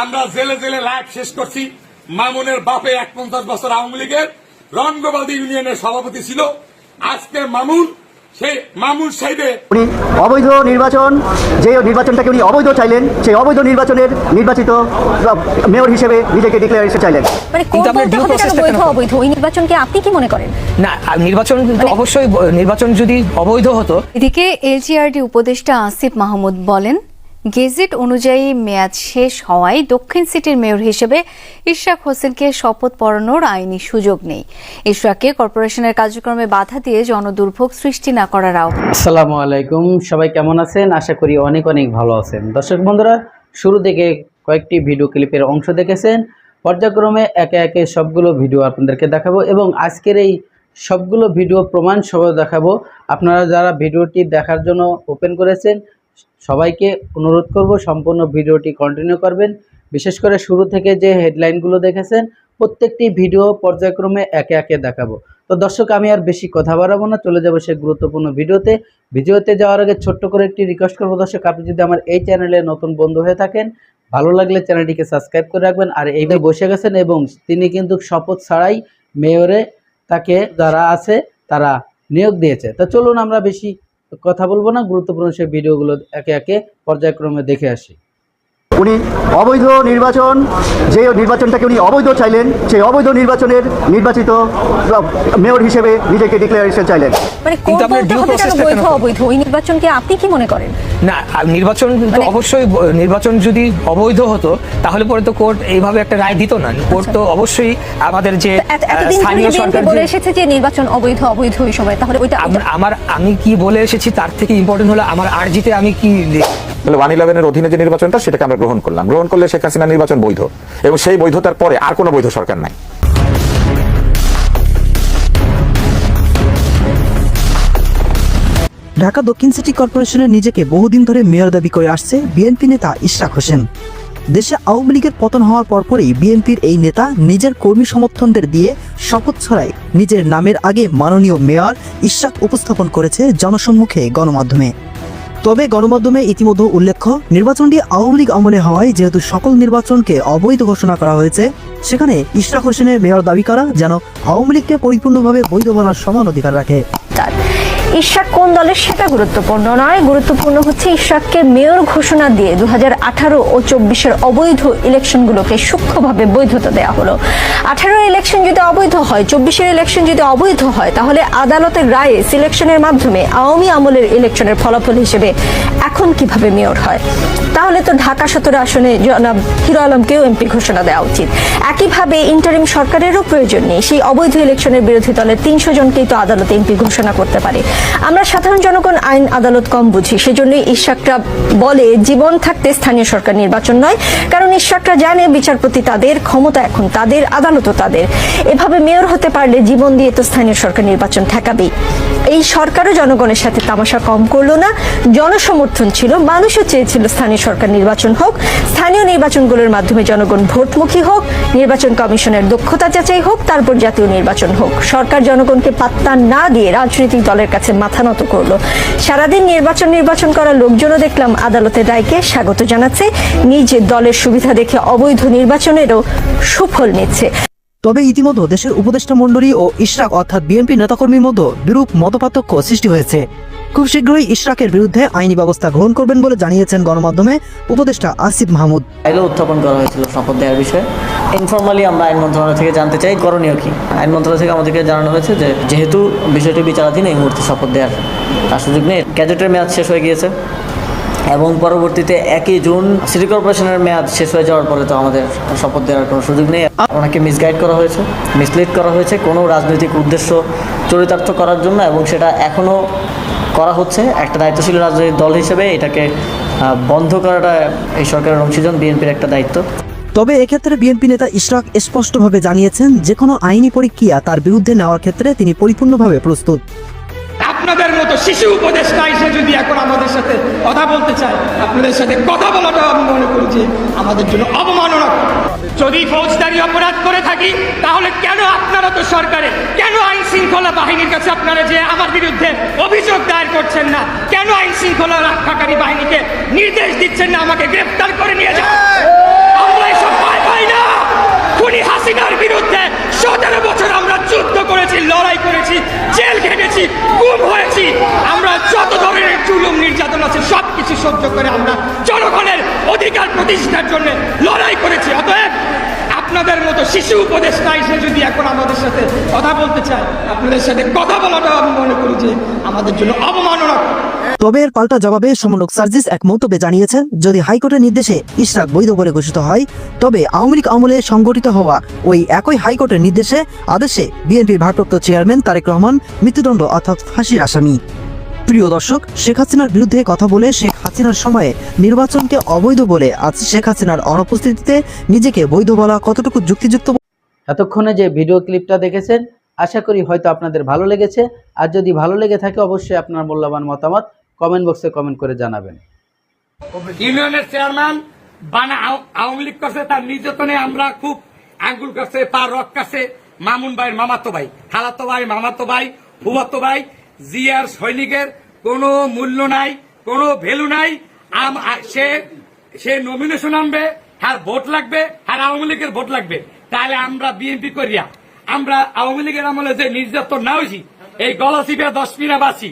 আমরা জেলে জেলে লাইফ শেষ করছি। মামুনের বাপে এক পঞ্চাশ বছর আওয়ামী লীগের রঙ্গবাদী ইউনিয়নের সভাপতি ছিল। আজকে মামুন সেই মামুন সাহেবে উনি অবৈধ নির্বাচন যে নির্বাচনটাকে উনি অবৈধ চাইলেন সেই অবৈধ নির্বাচনের নির্বাচিত মেয়র হিসেবে নিজেকে ডিক্লারেশন চাইলেন। মানে কিন্তু কোন আপনার বলতে কেন process টা বৈধ কেন? অবৈধ? ওই নির্বাচনকে আপনি কি মনে করেন? না আর নির্বাচন মানে- অবশ্যই নির্বাচন যদি অবৈধ হতো এদিকে এলজিআরডি উপদেষ্টা আসিফ মাহমুদ বলেন গেজেট অনুযায়ী মেয়াদ শেষ হওয়ায় দক্ষিণ সিটির মেয়র হিসেবে ইশরাক হোসেনকে শপথ পড়ানোর আইনি সুযোগ নেই। ইশরাককে কর্পোরেশনের কার্যক্রমে বাধা দিয়ে জনদুর্ভোগ সৃষ্টি না করার আহ্বান। আলাইকুম, সবাই কেমন আছেন? আশা করি অনেক অনেক ভালো আছেন। দর্শক বন্ধুরা, শুরু থেকে কয়েকটি ভিডিও ক্লিপের অংশ দেখেছেন। পর্যায়ক্রমে একে একে সবগুলো ভিডিও আপনাদেরকে দেখাবো এবং আজকের এই সবগুলো ভিডিও প্রমাণ সহ দেখাবো। আপনারা যারা ভিডিওটি দেখার জন্য ওপেন করেছেন সবাইকে অনুরোধ করব সম্পূর্ণ ভিডিওটি কন্টিনিউ করবেন। বিশেষ করে শুরু থেকে যে হেডলাইনগুলো দেখেছেন, প্রত্যেকটি ভিডিও পর্যায়ক্রমে একে একে দেখাবো। তো দর্শক, আমি আর বেশি কথা বাড়াবো না, চলে যাব সে গুরুত্বপূর্ণ ভিডিওতে। ভিডিওতে যাওয়ার আগে ছোট্ট করে একটি রিকোয়েস্ট করব দর্শক, আপনি যদি আমার এই চ্যানেলে নতুন বন্ধু হয়ে থাকেন, ভালো লাগলে চ্যানেলটিকে সাবস্ক্রাইব করে রাখবেন। আর এইভাবে বসে গেছেন এবং তিনি কিন্তু শপথ ছাড়াই মেয়রে তাকে যারা আছে, তারা নিয়োগ দিয়েছে। তো চলুন আমরা বেশি কথা বলব না গুরুত্বপূর্ণ সেই ভিডিওগুলো একে একে পর্যায়ক্রমে দেখে আসি। উনি অবৈধ নির্বাচন যে নির্বাচনটাকে উনি অবৈধ চাইলেন সেই অবৈধ নির্বাচনের নির্বাচিত মেয়র হিসেবে নিজেকে ডিক্লারেশন চাইলেন। মানে কোন বৈধ অবৈধ? ওই নির্বাচনকে আপনি কি মনে করেন? না নির্বাচন মানে- অবশ্যই নির্বাচন যদি অবৈধ হতো তাহলে পরে তো কোর্ট এইভাবে একটা রায় দিত না। কোর্ট তো অবশ্যই আমাদের যে স্থানীয় সরকার বলে এসেছে যে নির্বাচন অবৈধ অবৈধ ওই সময় তাহলে ওইটা আমার আমি কি বলে এসেছি তার থেকে ইম্পর্টেন্ট হলো আমার আরজিতে আমি কি তাহলে ওয়ান ইলেভেনের অধীনে যে নির্বাচনটা, সেটাকে আমরা গ্রহণ করলাম। গ্রহণ করলে শেখ হাসিনা নির্বাচন বৈধ। এবং সেই বৈধতার পরে আর কোনো বৈধ সরকার নাই। ঢাকা দক্ষিণ সিটি কর্পোরেশনের নিজেকে বহুদিন ধরে মেয়র দাবি করে আসছে বিএনপি নেতা ইশরাক হোসেন। দেশে আওয়ামী লীগের পতন হওয়ার পরপরই বিএনপির এই নেতা নিজের কর্মী সমর্থনদের দিয়ে শপথ ছড়ায়। নিজের নামের আগে মাননীয় মেয়র ইশরাক উপস্থাপন করেছে জনসম্মুখে গণমাধ্যমে। তবে গণমাধ্যমে ইতিমধ্যে উল্লেখ্য, নির্বাচনটি আওয়ামী লীগ আমলে হওয়ায় যেহেতু সকল নির্বাচনকে অবৈধ ঘোষণা করা হয়েছে, সেখানে ইশরাক হোসেনের মেয়র দাবি করা যেন আওয়ামী লীগকে পরিপূর্ণভাবে বৈধ বলার সমান অধিকার রাখে। তার ইশরাক কোন দলের সেটা গুরুত্বপূর্ণ নয়। গুরুত্বপূর্ণ হচ্ছে ইশাককে মেয়র ঘোষণা দিয়ে দু আঠারো ও চব্বিশের অবৈধ ইলেকশনগুলোকে সূক্ষ্মভাবে বৈধতা দেওয়া হলো। আঠারো ইলেকশন যদি অবৈধ হয়, চব্বিশের ইলেকশন যদি অবৈধ হয়, তাহলে আদালতের রায়ে সিলেকশনের মাধ্যমে আওয়ামী আমলের ইলেকশনের ফলাফল হিসেবে এখন কীভাবে মেয়র হয়? তাহলে তো ঢাকা সতেরো আসনে জনাব হিরো আলমকেও এমপি ঘোষণা দেওয়া উচিত। একইভাবে ইন্টারিম সরকারেরও প্রয়োজন নেই। সেই অবৈধ ইলেকশনের বিরোধী দলের তিনশো জনকেই তো আদালতে এমপি ঘোষণা করতে পারে। আমরা সাধারণ জনগণ আইন, আদালত কম বুঝি। সেজন্যই ইশাকরা বলে, জীবন থাকতে স্থানীয় সরকার নির্বাচন নয়। কারণ ইশাকরা জানে বিচারপতি তাদের, ক্ষমতা এখন তাদের আদালতও তাদের। এভাবে মেয়র হতে পারলে জীবন দিয়ে তো স্থানীয় সরকার নির্বাচন ঠেকাবেই। এই সরকারও জনগণের সাথে তামাশা কম করল না। জনসমর্থন ছিল, মানুষও চেয়েছিল স্থানীয় সরকার নির্বাচন হোক, স্থানীয় নির্বাচনগুলোর মাধ্যমে জনগণ ভোটমুখী হোক, নির্বাচন কমিশনের দক্ষতা যাচাই হোক, তারপর জাতীয় নির্বাচন হোক। সরকার জনগণকে পাত্তা না দিয়ে রাজনৈতিক দলের কাছে মাথা নত করল। সারাদিন নির্বাচন নির্বাচন করা লোকজনও দেখলাম আদালতের রায়কে স্বাগত জানাচ্ছে। নিজ দলের সুবিধা দেখে অবৈধ নির্বাচনেরও সুফল নিচ্ছে। তবে ইতিমধ্যে দেশের উপদেষ্টা মণ্ডলী ও ইশরাক অর্থাৎ বিএনপি নেতাকর্মীর মধ্যে বিরূপ মতপার্থক্য সৃষ্টি হয়েছে। খুব শীঘ্রই ইশরাকের বিরুদ্ধে আইনি ব্যবস্থা গ্রহণ করবেন বলে জানিয়েছেন গণমাধ্যমে উপদেষ্টা আসিফ মাহমুদ। ফাইলও উত্থাপন করা হয়েছিল শপথ দেওয়ার বিষয়ে। ইনফর্মালি আমরা আইন মন্ত্রণালয় থেকে জানতে চাই, করণীয় কি? আইন মন্ত্রণালয় থেকে আমাদেরকে জানানো হয়েছে যে, যেহেতু বিষয়টি বিচারাধীন, এই মুহূর্তে শপথ দেওয়ার আর সুযোগ নেই। গ্যাজেটের মেয়াদ শেষ হয়ে গিয়েছে এবং পরবর্তীতে একই জুন সিটি কর্পোরেশনের মেয়াদ শেষ হয়ে যাওয়ার পরে তো আমাদের শপথ দেওয়ার কোনো সুযোগ নেই। ওনাকে মিসগাইড করা হয়েছে মিসলিড করা হয়েছে কোনো রাজনৈতিক উদ্দেশ্য চরিতার্থ করার জন্য এবং সেটা এখনও করা হচ্ছে। একটা দায়িত্বশীল রাজনৈতিক দল হিসেবে এটাকে বন্ধ করাটা এই সরকারের অংশীজন বিএনপির একটা দায়িত্ব। তবে এক্ষেত্রে বিএনপি নেতা ইশরাক স্পষ্টভাবে জানিয়েছেন যে কোনো আইনি প্রক্রিয়া তার বিরুদ্ধে নেওয়ার ক্ষেত্রে তিনি পরিপূর্ণভাবে প্রস্তুত। আপনাদের মতো শিশু উপদেষ্টা এসে যদি এখন আমাদের সাথে কথা বলতে চায় আপনাদের সাথে কথা বলাটা আমি মনে করি যে আমাদের জন্য অবমাননা যদি ফৌজদারি অপরাধ করে থাকি, তাহলে কেন আপনারা তো সরকারে? কেন আইন শৃঙ্খলা বাহিনীর কাছে আপনারা যে আমার বিরুদ্ধে অভিযোগ দায়ের করছেন না? কেন আইন শৃঙ্খলা রক্ষাকারী বাহিনীকে নির্দেশ দিচ্ছেন না আমাকে গ্রেফতার করে নিয়ে যান? আমরা খুনি হাসিনার বিরুদ্ধে সতেরো বছর আমরা যুদ্ধ করেছি, লড়াই করেছি, জেল খেটেছি, গুম হয়েছি। আমরা যত ধরনের চুলুম নির্যাতন আছে সব কিছু সহ্য করে আমরা জনগণের অধিকার প্রতিষ্ঠার জন্য লড়াই করেছি। অতএব আপনাদের মতো শিশু উপদেষ্টা এসে যদি এখন আমাদের সাথে কথা বলতে চায়, আপনাদের সাথে কথা বলাটা আমি মনে করি যে আমাদের জন্য অবমাননা তবে এর পাল্টা জবাবে সমন্বয়ক সার্জিস এক মন্তব্যে জানিয়েছেন, যদি হাইকোর্টের নির্দেশে ইশরাক বৈধ বলে ঘোষিত হয়, তবে আওয়ামী লীগ আমলে সংগঠিত হওয়া ওই একই হাইকোর্টের নির্দেশে আদেশে বিএনপির ভারপ্রাপ্ত চেয়ারম্যান তারেক রহমান মৃত্যুদণ্ড অর্থাৎ ফাঁসির আসামি। প্রিয় দর্শক, শেখ হাসিনার বিরুদ্ধে কথা বলে শেখ হাসিনার সময়ে নির্বাচনকে অবৈধ বলে আজ শেখ হাসিনার অনুপস্থিতিতে নিজেকে বৈধ বলা কতটুকু যুক্তিযুক্ত এতক্ষণে যে ভিডিও ক্লিপটা দেখেছেন আশা করি হয়তো আপনাদের ভালো লেগেছে। আর যদি ভালো লেগে থাকে অবশ্যই আপনার মূল্যবান মতামত কমেন্ট বক্সে কমেন্ট করে জানাবেন। ইউনিয়নের চেয়ারম্যান বানা আও- আওয়ামী লীগ করছে তার নির্যাতনে আমরা খুব আঙ্গুল কাছে তার রক কাছে মামুন ভাইয়ের মামাতো ভাই খালাতো ভাই মামাতো ভাই ফুমাতো ভাই জিয়ার সৈনিকের কোনো মূল্য নাই। কোনো ভ্যালু নাই। সে সে নমিনেশন আনবে আর ভোট লাগবে আর আওয়ামী লীগের ভোট লাগবে। তাহলে আমরা বিএনপি করিয়া, আমরা আওয়ামী লীগের আমলে যে নির্যাতন না হয়েছি এই গলাচিপা দশ পিনা বাসি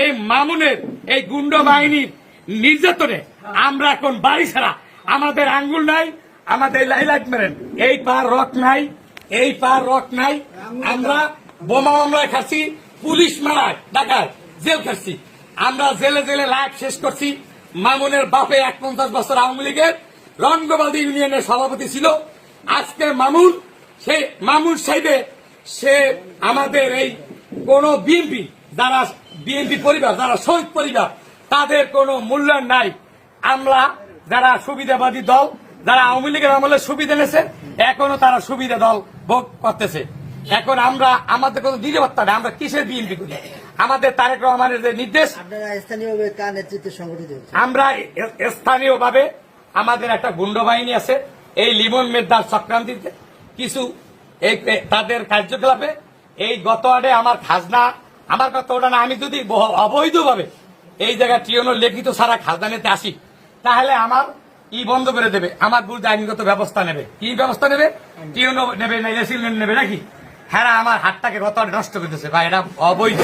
এই মামুনের, এই গুন্ড বাহিনীর নির্যাতনে আমরা এখন বাড়ি ছাড়া। আমাদের আঙ্গুল নাই, আমাদের লাইলাইট মেরেন। এই পার রক নাই, এই পার রক নাই। আমরা বোমা মামলায় খাচ্ছি পুলিশ মারায় ডাকায় জেল খাচ্ছি আমরা জেলে জেলে লাইফ শেষ করছি। মামুনের বাপে এক পঞ্চাশ বছর আওয়ামী লীগের রঙ্গবাদী ইউনিয়নের সভাপতি ছিল। আজকে মামুন, সে মামুন সাহেবে, সে আমাদের এই কোন বিএনপি যারা বিএনপি পরিবার, যারা শহীদ পরিবার, তাদের কোনো মূল্যায়ন নাই। আমরা যারা সুবিধাবাদী দল, যারা আওয়ামী লীগের আমলে সুবিধা নেছে এখনও তারা সুবিধা দল ভোগ করতেছে। এখন আমরা আমাদের কোনো নিরাপত্তা নেই আমরা কিসের বিএনপি করি? আমাদের তারেক রহমানের যে নির্দেশ আমরা স্থানীয় ভাবে আমাদের একটা গুন্ড বাহিনী আছে এই লিমন মেদার সংক্রান্তিতে। কিছু এই তাদের কার্যকলাপে এই গত আডে আমার খাজনা আমার কথা ওটা না আমি যদি অবৈধভাবে এই জায়গায় টিওনো লিখিত সারা খাজনা নিতে আসি তাহলে আমার ই বন্ধ করে দেবে আমার বিরুদ্ধে আইনগত ব্যবস্থা নেবে। কি ব্যবস্থা নেবে? টিওনো নেবে না নেবে নাকি? হ্যাঁ আমার হাতটাকে গত নষ্ট করে দিতেছে বা এটা অবৈধ।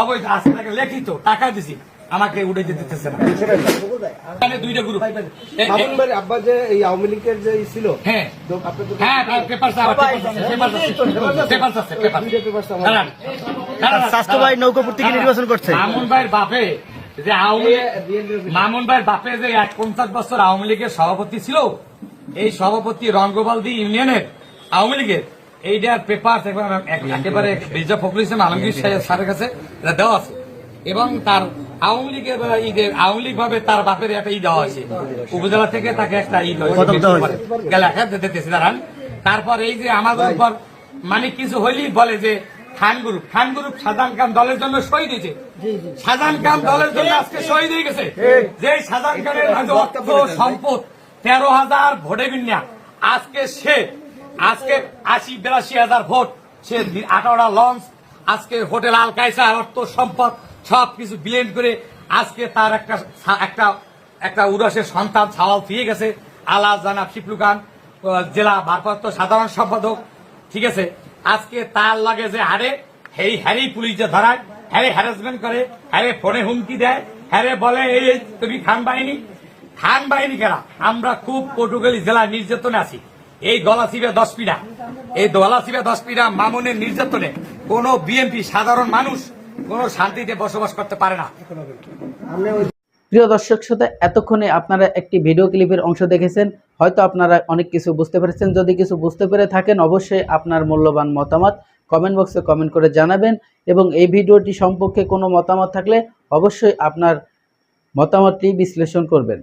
অবৈধ আজকে তাকে লিখিত টাকা দিছি আমাকে উঠে যেতে দিতেছে না। দুইটা গ্রুপ আব্বা যে এই আওয়ামী লীগের যে ছিল হ্যাঁ। হ্যাঁ পেপার পেপার আছে পেপার স্বাস্থ্য ভাই থেকে নির্বাচন করছে। মামুন ভাইয়ের বাপে যে আওয়ামী মামুন ভাইয়ের বাপে যে এক পঞ্চাশ বছর আওয়ামী লীগের সভাপতি ছিল এই সভাপতি রঙ্গবালদি ইউনিয়নের আওয়ামী লীগের। এইটার পেপার একেবারে মির্জা ফখরুল ইসলাম আলমগীর স্যারের কাছে এটা দেওয়া আছে। এবং তার আওয়ামী লীগের ঈদের আওয়ামী লীগ ভাবে তার বাপের একটা ই দেওয়া হয়েছে উপজেলা থেকে তাকে একটা হয়েছে। দিতেছে দাঁড়ান। তারপর এই যে আমাদের উপর মানে কিছু হইলেই বলে যে খান গ্রুপ। খান গ্রুপ সাজান খান দলের জন্য শহীদ হয়েছে। সাজান খান দলের জন্য আজকে শহীদ হয়ে গেছে। যে সাজান খানের অর্থ সম্পদ তেরো হাজার ভোটে বিন্যা। আজকে সে আজকে আশি বিরাশি হাজার ভোট, সে আঠারোটা লঞ্চ, আজকে হোটেল আল কায়সার অর্থ সম্পদ, সব কিছু ব্লেন্ড করে আজকে তার একটা একটা একটা উদাসের সন্তান ছাওয়াল ফিরে গেছে। আলা জানাব শিপলু খান জেলা ভারপ্রাপ্ত সাধারণ সম্পাদক, ঠিক আছে? আজকে তার লাগে যে হারে এই হ্যারি পুলিশ যে ধরায়, হ্যারে হ্যারাসমেন্ট করে, হ্যারে ফোনে হুমকি দেয়, হ্যারে বলে, এই তুমি খান বাহিনী খান বাহিনী কেনা আমরা খুব পটুয়াখালী জেলা নির্যাতনে আছি। এই গলাচিবে দশ পিড়া। এই গলাচিবে দশ পিড়া মামুনের নির্যাতনে। কোন বিএনপি সাধারণ মানুষ কোন শান্তিতে বসবাস করতে পারে না। প্রিয় দর্শক শ্রোতা, এতক্ষণে আপনারা একটি ভিডিও ক্লিপের অংশ দেখেছেন। হয়তো আপনারা অনেক কিছু বুঝতে পেরেছেন। যদি কিছু বুঝতে পেরে থাকেন, অবশ্যই আপনার মূল্যবান মতামত কমেন্ট বক্সে কমেন্ট করে জানাবেন এবং এই ভিডিওটি সম্পর্কে কোনো মতামত থাকলে অবশ্যই আপনার মতামতটি বিশ্লেষণ করবেন।